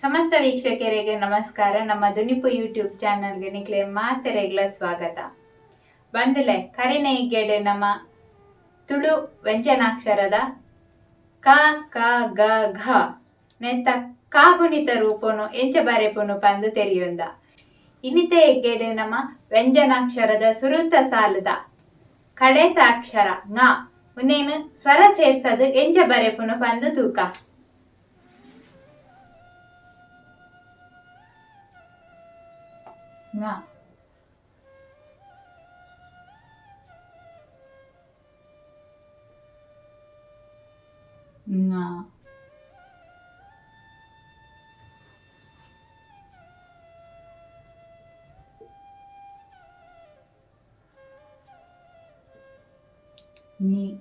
ಸಮಸ್ತ ವೀಕ್ಷಕರಿಗೆ ನಮಸ್ಕಾರ. ನಮ್ಮ ದುನಿಪು ಯೂಟ್ಯೂಬ್ ಚಾನಲ್ಗೆ ನಿಕ್ಲೆ ಮಾತೆರೆಗ್ಲ ಸ್ವಾಗತ. ಬಂದಲೆ ಕರಿನೈಗೆಡೆ ನಮ್ಮ ತುಳು ವ್ಯಂಜನಾಕ್ಷರದ ಕ ಕ, ಗ, ಘ ನೆತ್ತ ಕಾಗುಣಿತ ರೂಪನು ಎಂಚ ಬರೆಪುನು ಪಂದು ತೆರೆಯೊಂದ. ಇನಿತೆ ಎಗ್ಗೆಡೆ ನಮ್ಮ ವ್ಯಂಜನಾಕ್ಷರದ ಸುರುತ ಸಾಲದ ಕಡೆತ ಅಕ್ಷರ ನ, ಉನ್ನೇನು ಸ್ವರ ಸೇರ್ಸದು ಎಂಜ ಬರೆಪುನು ಪಂದು ತೂಕ. ががに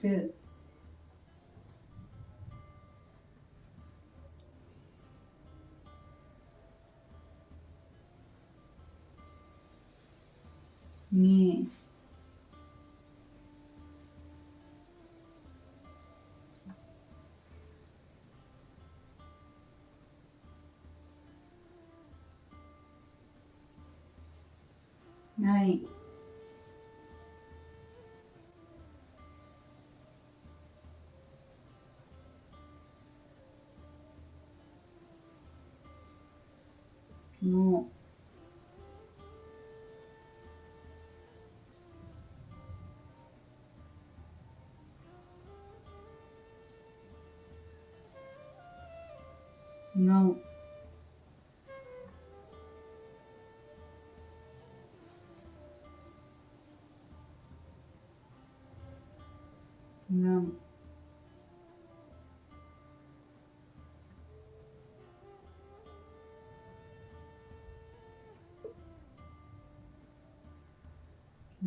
que Good. ない。もう。No.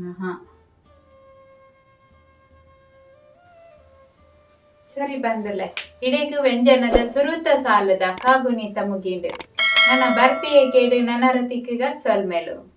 Ага. ಸರಿ ಬಂದಲೆ. ಇಡೆಗು ವ್ಯಂಜನದ ಸುರುತ ಸಾಲದ ಕಾಗುಣಿತ ಮುಗಿಂಡು ನನ್ನ ಬರ್ಪಿಯ ಕೇಡು ನನ್ನ ರತಿಕ್ಕಿಗ ಸೊಲ್ಮೆಲು.